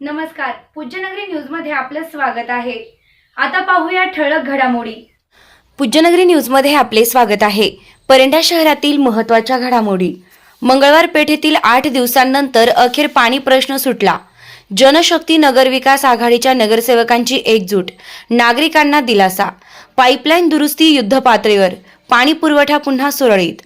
नमस्कार. पूज्यनगरी न्यूजमध्ये आपलं स्वागत आहे. आता पाहूया ठळक घडामोडी. पूज्यनगरी न्यूजमध्ये आपले स्वागत आहे. परंडा शहरातील महत्त्वाच्या घडामोडी. मंगळवार पेठेतील आठ दिवसांनंतर अखेर पाणी प्रश्न सुटला. जनशक्ती नगरविकास आघाडीच्या नगरसेवकांची एकजूट. नागरिकांना दिलासा. पाईपलाईन दुरुस्ती युद्धपातळीवर. पाणी पुरवठा पुन्हा सुरळीत.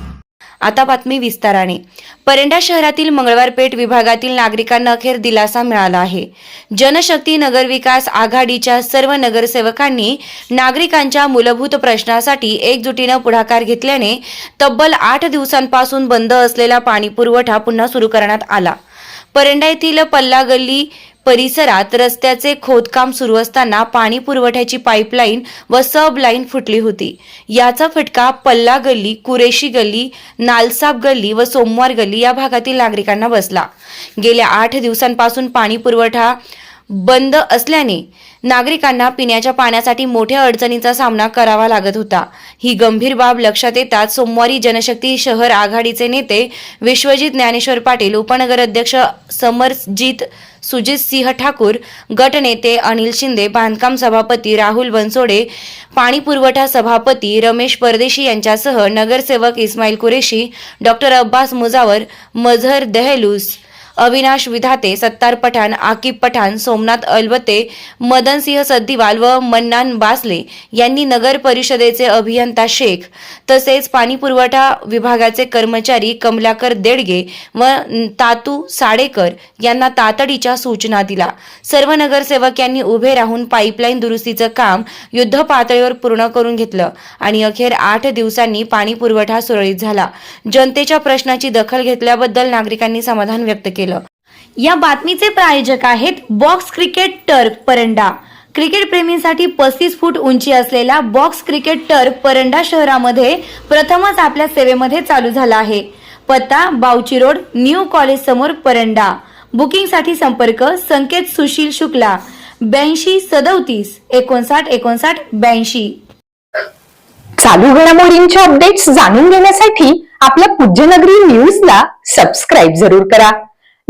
आता बातमी विस्ताराने. परंडा शहरातील मंगळवार पेठ विभागातील नागरिकांना अखेर दिलासा मिळाला आहे. जनशक्ती नगरविकास आघाडीच्या सर्व नगरसेवकांनी नागरिकांच्या मूलभूत प्रश्नासाठी एकजुटीनं पुढाकार घेतल्याने तब्बल आठ दिवसांपासून बंद असलेला पाणीपुरवठा पुन्हा सुरू करण्यात आला. परंडा येथील पल्ला गल्ली परिसरात रस्त्याचे खोदकाम सुरू असताना पाणी पुरवठ्याची पाईपलाईन व सब लाईन फुटली होती. याचा फटका पल्ला गल्ली कुरेशी गल्ली नालसाब गल्ली व सोमवार गल्ली या भागातील नागरिकांना बसला. गेल्या आठ दिवसांपासून पाणी पुरवठा बंद असल्याने नागरिकांना पिण्याच्या पाण्यासाठी मोठ्या अडचणीचा सामना करावा लागत होता. ही गंभीर बाब लक्षात येताच सोमवारी जनशक्ती शहर आघाडीचे नेते विश्वजित ज्ञानेश्वर पाटील उपनगर अध्यक्ष समरजित सुजित सिंह ठाकूर गटनेते अनिल शिंदे बांधकाम सभापती राहुल बनसोडे पाणी पुरवठा सभापती रमेश परदेशी यांच्यासह नगरसेवक इस्माईल कुरेशी डॉक्टर अब्बास मुजावर मझहर दहलूस अविनाश विधाते सत्तार पठाण आकिब पठाण सोमनाथ अलबते मदनसिंह सद्दीवाल व मन्नान बासले यांनी नगर परिषदेचे अभियंता शेख तसेच पाणी पुरवठा विभागाचे कर्मचारी कमलाकर देडगे व तातू साडेकर यांना तातडीच्या सूचना दिला सर्व नगरसेवक यांनी उभे राहून पाईपलाईन दुरुस्तीचं काम युद्ध पातळीवर पूर्ण करून घेतलं आणि अखेर आठ दिवसांनी पाणी पुरवठा सुरळीत झाला. जनतेच्या प्रश्नाची दखल घेतल्याबद्दल नागरिकांनी समाधान व्यक्त केलं. या बातमीचे प्रायोजक आहेत box cricket turf Paranda. Cricket प्रेमींसाठी पस्तीस फूट उंची असलेला बॉक्स क्रिकेट टर्फ परंडा शहरामध्ये प्रथमच आपल्या सेवेमध्ये चालू झाला आहे. पत्ता बावची रोड न्यू कॉलेज समोर परंडा. बुकिंगसाठी संपर्क संकेत सुशील शुक्ला. ब्याऐंशी सदोतीस एकोणसाठ एकोणसाठ ब्याऐंशी. चालू घडामोडींच्या अपडेट्स जाणून घेण्यासाठी आपल्या पूज्यनगरी न्यूजला सबस्क्राईब जरूर करा.